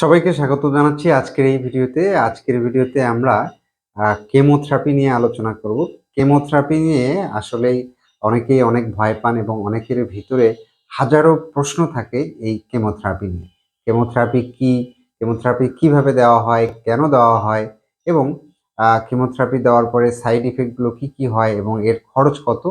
সবাইকে স্বাগত জানাচ্ছি আজকের এই ভিডিওতে। আজকের ভিডিওতে আমরা কেমোথেরাপি নিয়ে আলোচনা করব। কেমোথেরাপি নিয়ে আসলেই অনেকেই অনেক ভয় পান এবং অনেকের ভিতরে হাজারো প্রশ্ন থাকে এই কেমোথেরাপি নিয়ে। কেমোথেরাপি কি? কেমোথেরাপি কীভাবে দেওয়া হয়? কেন দেওয়া হয়? এবং কেমোথেরাপি দেওয়ার পরে সাইড ইফেক্টগুলো কি কি হয় এবং এর খরচ কত?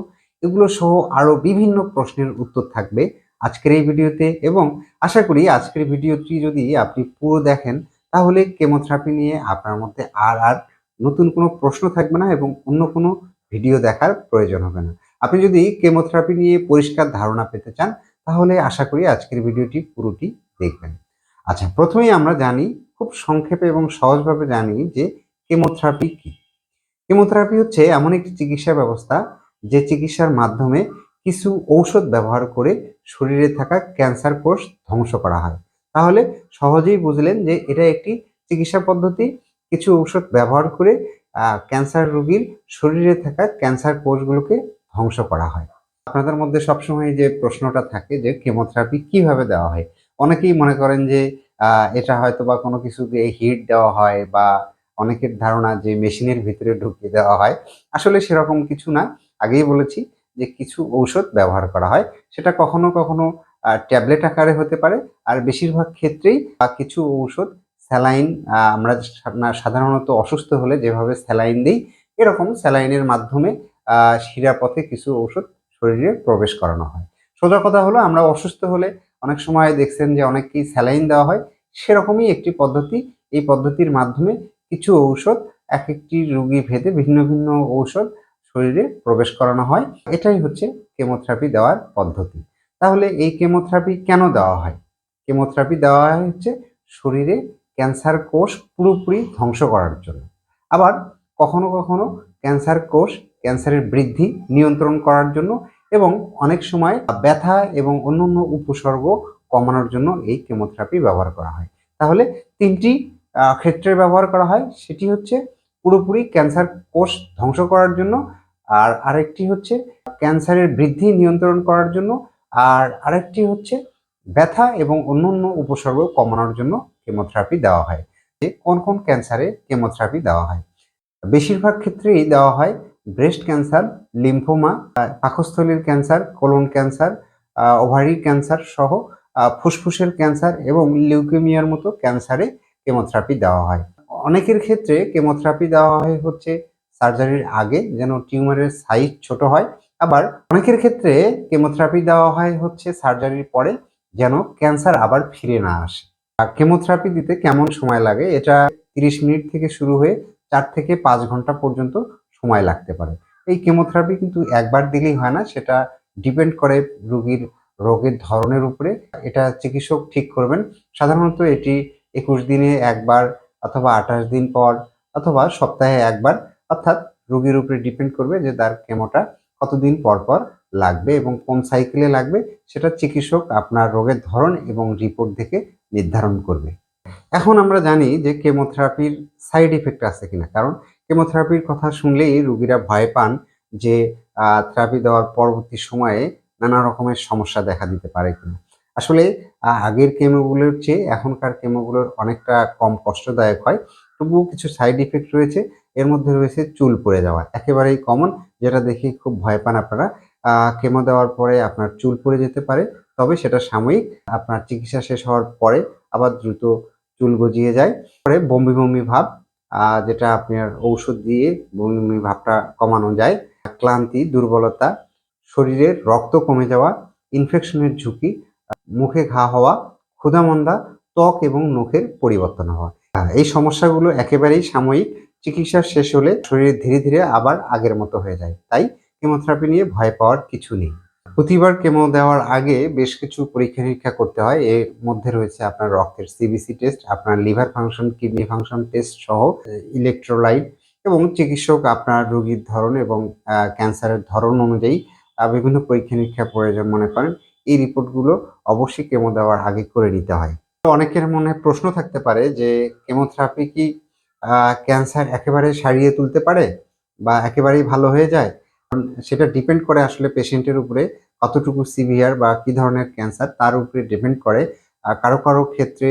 এগুলো সহ আরও বিভিন্ন প্রশ্নের উত্তর থাকবে। আজকের এই ভিডিওতে এবং আশা করি আজকের ভিডিওটি যদি আপনি পুরো দেখেন, তাহলে কেমোথেরাপি নিয়ে আপনার মধ্যে আর আর নতুন কোনো প্রশ্ন থাকবে না এবং অন্য কোনো ভিডিও দেখার প্রয়োজন হবে না। আপনি যদি কেমোথেরাপি নিয়ে পরিষ্কার ধারণা পেতে চান, তাহলে আশা করি আজকের ভিডিওটি পুরোটি দেখবেন। আচ্ছা প্রথমেই আমরা জানি, খুব সংক্ষেপে এবং সহজভাবে জানি যে কেমোথেরাপি কি। কেমোথেরাপি হচ্ছে এমন একটি চিকিৎসা ব্যবস্থা যে চিকিৎসার মাধ্যমে কিছু ঔষধ ব্যবহার করে শরীরে থাকা ক্যান্সার কোষ ধ্বংস করা হয়। তাহলে সহজেই বুঝলেন যে এটা একটি চিকিৎসা পদ্ধতি। কিছু ঔষধ ব্যবহার করে ক্যান্সার রোগীর শরীরে থাকা ক্যান্সার কোষগুলোকে ধ্বংস করা হয়। আপনাদের মধ্যে সবসময় যে প্রশ্নটা থাকে যে কেমোথেরাপি কীভাবে দেওয়া হয়? অনেকেই মনে করেন যে এটা হয়তো বা কোনো কিছু দিয়ে হিট দেওয়া হয় বা অনেকের ধারণা যে মেশিনের ভিতরে ঢুকিয়ে দেওয়া হয়। আসলে সেরকম কিছু না। আগেই বলেছি যে কিছু ঔষধ ব্যবহার করা হয়, সেটা কখনো কখনো ট্যাবলেট আকারে হতে পারে। আর বেশিরভাগ ক্ষেত্রেই বা কিছু ঔষধ স্যালাইন আমরা সাধারণত অসুস্থ হলে যেভাবে স্যালাইন দিই, এরকম স্যালাইনের মাধ্যমে শিরাপথে কিছু ঔষধ শরীরে প্রবেশ করানো হয়। সোজা কথা হলো, আমরা অসুস্থ হলে অনেক সময় দেখছেন যে অনেককেই স্যালাইন দেওয়া হয়, সেরকমই একটি পদ্ধতি। এই পদ্ধতির মাধ্যমে কিছু ঔষধ এক একটি রুগী ভেদে ভিন্ন ভিন্ন ঔষধ শরীরে প্রবেশ করানো হয়। এটাই হচ্ছে কেমোথেরাপি দেওয়ার পদ্ধতি। তাহলে এই কেমোথেরাপি কেন দেওয়া হয়? কেমোথেরাপি দেওয়া হয় হচ্ছে শরীরে ক্যান্সার কোষ পুরোপুরি ধ্বংস করার জন্য। আবার কখনো কখনো ক্যান্সার কোষ ক্যান্সারের বৃদ্ধি নিয়ন্ত্রণ করার জন্য এবং অনেক সময় ব্যথা এবং অন্যান্য উপসর্গ কমানোর জন্য এই কেমোথেরাপি ব্যবহার করা হয়। তাহলে তিনটি ক্ষেত্রে ব্যবহার করা হয়। সেটি হচ্ছে পুরোপুরি ক্যান্সার কোষ ধ্বংস করার জন্য আর আরেকটি হচ্ছে ক্যান্সারের বৃদ্ধি নিয়ন্ত্রণ করার জন্য, আর আরেকটি হচ্ছে ব্যথা এবং অন্যান্য উপসর্গ কমানোর জন্য কেমোথেরাপি দেওয়া হয়। যে কোন কোন ক্যান্সারে কেমোথেরাপি দেওয়া হয়। বেশিরভাগ ক্ষেত্রেই দেওয়া হয় ব্রেস্ট ক্যান্সার, লিম্ফোমা, পাকস্থলীর ক্যান্সার, কোলন ক্যান্সার ওভারির ক্যান্সার সহ ফুসফুসের ক্যান্সার এবং লিউকেমিয়ার মতো ক্যান্সারে কেমোথেরাপি দেওয়া হয়। অনেকের ক্ষেত্রে কেমোথেরাপি দেওয়া হয় হচ্ছে সার্জারির আগে যেন টিউমারের সাইজ ছোট হয়। আবার অনেকের ক্ষেত্রে কেমোথেরাপি দেওয়া হয় হচ্ছে সার্জারির পরে যেন ক্যান্সার আবার ফিরে না আসে। আর কেমোথেরাপি দিতে কেমন সময় লাগে এটা তিরিশ মিনিট থেকে শুরু হয়ে চার থেকে পাঁচ ঘণ্টা পর্যন্ত সময় লাগতে পারে। এই কেমোথেরাপি কিন্তু একবার দিলেই হয় না, সেটা ডিপেন্ড করে রোগীর রোগের ধরনের উপরে। এটা চিকিৎসক ঠিক করবেন। সাধারণত এটি একুশ দিনে একবার অথবা আঠাশ দিন পর অথবা সপ্তাহে একবার অর্থাৎ রোগীর উপরে ডিপেন্ড করবে যে তার কেমোটা কতদিন পর পর লাগবে এবং কোন সাইকেলে লাগবে, সেটা চিকিৎসক আপনার রোগের ধরন এবং রিপোর্ট দেখে নির্ধারণ করবে। এখন আমরা জানি যে কেমোথেরাপির সাইড ইফেক্ট আছে কিনা, কারণ কেমোথেরাপির কথা শুনলেই রুগীরা ভয় পান যে থেরাপি দেওয়ার পরবর্তী সময়ে নানা রকমের সমস্যা দেখা দিতে পারে কিনা। আসলে আগের কেমোগুলোর চেয়ে এখনকার কেমোগুলোর অনেকটা কম কষ্টদায়ক হয়, তবুও কিছু সাইড ইফেক্ট রয়েছে। এর মধ্যে রয়েছে চুল পড়ে যাওয়া। একেবারেই কমন যেটা দেখে খুব ভয় পান আপনারা। কেমো দেওয়ার পরে আপনার চুল পড়ে যেতে পারে, তবে সেটা সাময়িক। আপনার চিকিৎসা শেষ হওয়ার পরে আবার দ্রুত চুল গজিয়ে যায়। পরে বমি বমি ভাব যেটা আপনার ঔষধ দিয়ে বমি বমি ভাবটা কমানো যায়। ক্লান্তি, দুর্বলতা, শরীরের রক্ত কমে যাওয়া ইনফেকশনের ঝুঁকি মুখে ঘা হওয়া, ক্ষুধামন্দা, ত্বক এবং নখের পরিবর্তন হওয়া। এই সমস্যাগুলো একেবারেই সাময়িক। চিকিৎসা শেষ হলে শরীর ধীরে ধীরে আবার আগের মতো হয়ে যায়। তাই কেমোথেরাপি নিয়ে ভয় পাওয়ার কিছু নেই। প্রতিবার কেমো দেওয়ার আগে বেশ কিছু পরীক্ষা নিরীক্ষা করতে হয়। এর মধ্যে রয়েছে আপনার রক্তের সিবিসি টেস্ট আপনার liver function kidney function test সহ ইলেকট্রোলাইট এবং চিকিৎসক আপনার রোগীর ধরন এবং ক্যান্সারের ধরন অনুযায়ী বিভিন্ন পরীক্ষা নিরীক্ষা প্রয়োজন মনে করেন। এই রিপোর্টগুলো অবশ্যই কেমো দেওয়ার আগে করে নিতে হয়। অনেকের মনে প্রশ্ন থাকতে পারে যে, কেমোথেরাপি কি ক্যান্সার একেবারে সারিয়ে তুলতে পারে বা একেবারেই ভালো হয়ে যায় সেটা ডিপেন্ড করে আসলে পেশেন্টের উপরে কতটুকু সিভিয়ার বা কি ধরনের ক্যান্সার তার উপরে ডিপেন্ড করে। কারও কারও ক্ষেত্রে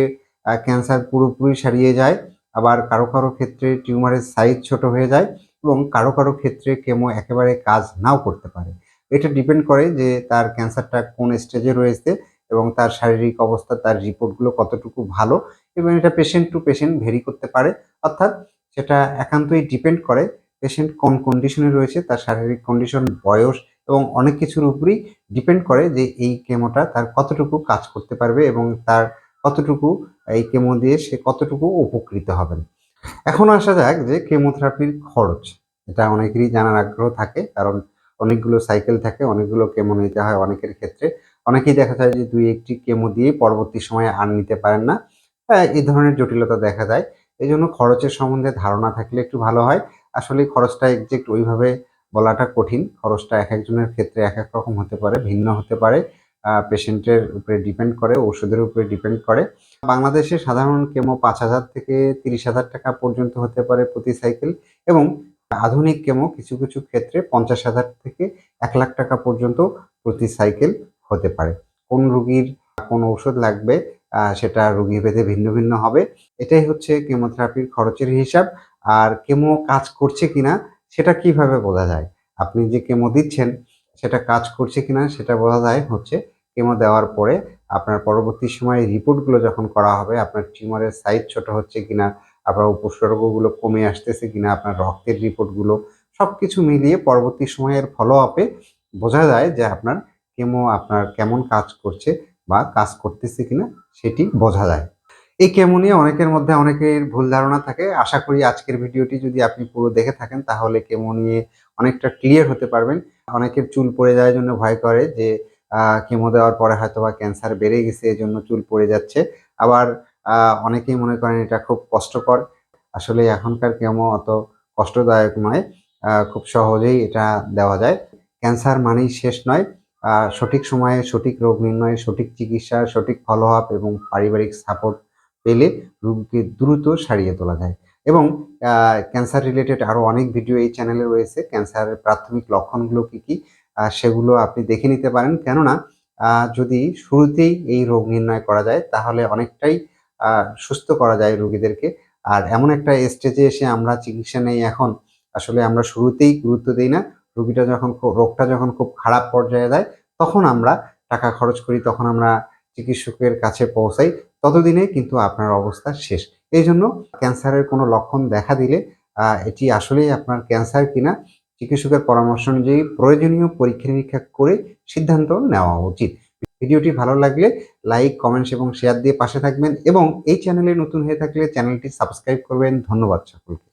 ক্যান্সার পুরোপুরি সারিয়ে যায়, আবার কারও কারও ক্ষেত্রে টিউমারের সাইজ ছোট হয়ে যায় এবং কারও কারও ক্ষেত্রে কেমো একেবারে কাজ নাও করতে পারে। এটা ডিপেন্ড করে যে তার ক্যান্সারটা কোন স্টেজে রয়েছে এবং তার শারীরিক অবস্থা, তার রিপোর্টগুলো কতটুকু ভালো এবং এটা পেশেন্ট টু পেশেন্ট ভেরি করতে পারে। অর্থাৎ সেটা একান্তই ডিপেন্ড করে পেশেন্ট কোন কন্ডিশনে রয়েছে তার শারীরিক কন্ডিশন বয়স এবং অনেক কিছুর উপরেই ডিপেন্ড করে যে এই কেমোটা তার কতটুকু কাজ করতে পারবে এবং তার কতটুকু এই কেমো দিয়ে সে কতটুকু উপকৃত হবেন। এখন আসা যাক যে কেমোথেরাপির খরচ এটা অনেকেরই জানার আগ্রহ থাকে কারণ অনেকগুলো সাইকেল থাকে অনেকগুলো কেমো নিতে হয় অনেকের ক্ষেত্রে। অনেকেই দেখা যায় যে দুই একটি কেমো দিয়ে পরবর্তী সময়ে আর নিতে পারেন না। হ্যাঁ, এই ধরনের জটিলতা দেখা যায় এই জন্য খরচের সম্বন্ধে ধারণা থাকলে একটু ভালো হয়। আসলে খরচটা একজ্যাক্ট ওইভাবে বলাটা কঠিন। খরচটা এক একজনের ক্ষেত্রে এক এক রকম হতে পারে, ভিন্ন হতে পারে। পেশেন্টের উপরে ডিপেন্ড করে, ওষুধের উপরে ডিপেন্ড করে। বাংলাদেশে সাধারণ কেমো পাঁচ হাজার থেকে তিরিশ হাজার টাকা পর্যন্ত হতে পারে প্রতি সাইকেল এবং আধুনিক কেমো কিছু কিছু ক্ষেত্রে পঞ্চাশ হাজার থেকে এক লাখ টাকা পর্যন্ত প্রতি সাইকেল হতে পারে। কোন রুগীর কোন ওষুধ লাগবে সেটা রুগী ভেদে ভিন্ন ভিন্ন হবে। এটাই হচ্ছে কেমোথেরাপির খরচের হিসাব। আর কেমো কাজ করছে কিনা, সেটা কীভাবে বোঝা যায়? আপনি যে কেমো দিচ্ছেন, সেটা কাজ করছে কিনা, সেটা বোঝা যায় হচ্ছে কেমো দেওয়ার পরে আপনার পরবর্তী সময়ে রিপোর্টগুলো যখন করা হবে, আপনার টিউমারের সাইজ ছোট হচ্ছে কিনা, আপনার উপসর্গগুলো কমে আসতেছে কিনা, আপনার রক্তের রিপোর্টগুলো সব কিছু মিলিয়ে পরবর্তী সময়ের ফলো আপে বোঝা যায় যে আপনার কেমো আপনার কেমন কাজ করছে বা কাজ করতেছে কিনা সেটি বোঝা যায়। এই কেমো নিয়ে অনেকের মধ্যে অনেকের ভুল ধারণা থাকে। আশা করি আজকের ভিডিওটি যদি আপনি পুরো দেখে থাকেন, তাহলে কেমো নিয়ে অনেকটা ক্লিয়ার হতে পারবেন। অনেকের চুল পড়ে যাওয়ার জন্য ভয় করে যে কেমো দেওয়ার পরে হয়তো বা ক্যান্সার বেড়ে গেছে এজন্য চুল পড়ে যাচ্ছে। আবার অনেকেই মনে করেন এটা খুব কষ্টকর। আসলে এখনকার কেমো অত কষ্টদায়ক নয়। খুব সহজেই এটা দেওয়া যায়। ক্যান্সার মানেই শেষ নয়। সঠিক সময়ে সঠিক রোগ নির্ণয় সঠিক চিকিৎসা সঠিক ফলো আপ এবং পারিবারিক সাপোর্ট পেলে রোগকে দ্রুত সারিয়ে তোলা যায়। এবং ক্যান্সার রিলেটেড আরও অনেক ভিডিও এই চ্যানেলে রয়েছে। ক্যান্সারের প্রাথমিক লক্ষণগুলো কী কী? সেগুলো আপনি দেখে নিতে পারেন। কেননা যদি শুরুতেই এই রোগ নির্ণয় করা যায়, তাহলে অনেকটাই সুস্থ করা যায় রোগীদেরকে। আর এমন একটা স্টেজে এসে আমরা চিকিৎসা নেই এখন। আসলে আমরা শুরুতেই গুরুত্ব দিই না। রুগীটা যখন রোগটা যখন খুব খারাপ পর্যায়ে দেয়, তখন আমরা টাকা খরচ করি, তখন আমরা চিকিৎসকের কাছে পৌঁছাই। ততদিনে কিন্তু আপনার অবস্থা শেষ। এই জন্য ক্যান্সারের কোনো লক্ষণ দেখা দিলে এটি আসলেই আপনার ক্যান্সার কিনা, চিকিৎসকের পরামর্শ অনুযায়ী প্রয়োজনীয় পরীক্ষা নিরীক্ষা করে সিদ্ধান্ত নেওয়া উচিত। ভিডিওটি ভালো লাগলে লাইক, কমেন্টস এবং শেয়ার দিয়ে পাশে থাকবেন এবং এই চ্যানেলে নতুন হয়ে থাকলে চ্যানেলটি সাবস্ক্রাইব করবেন। ধন্যবাদ সকলকে।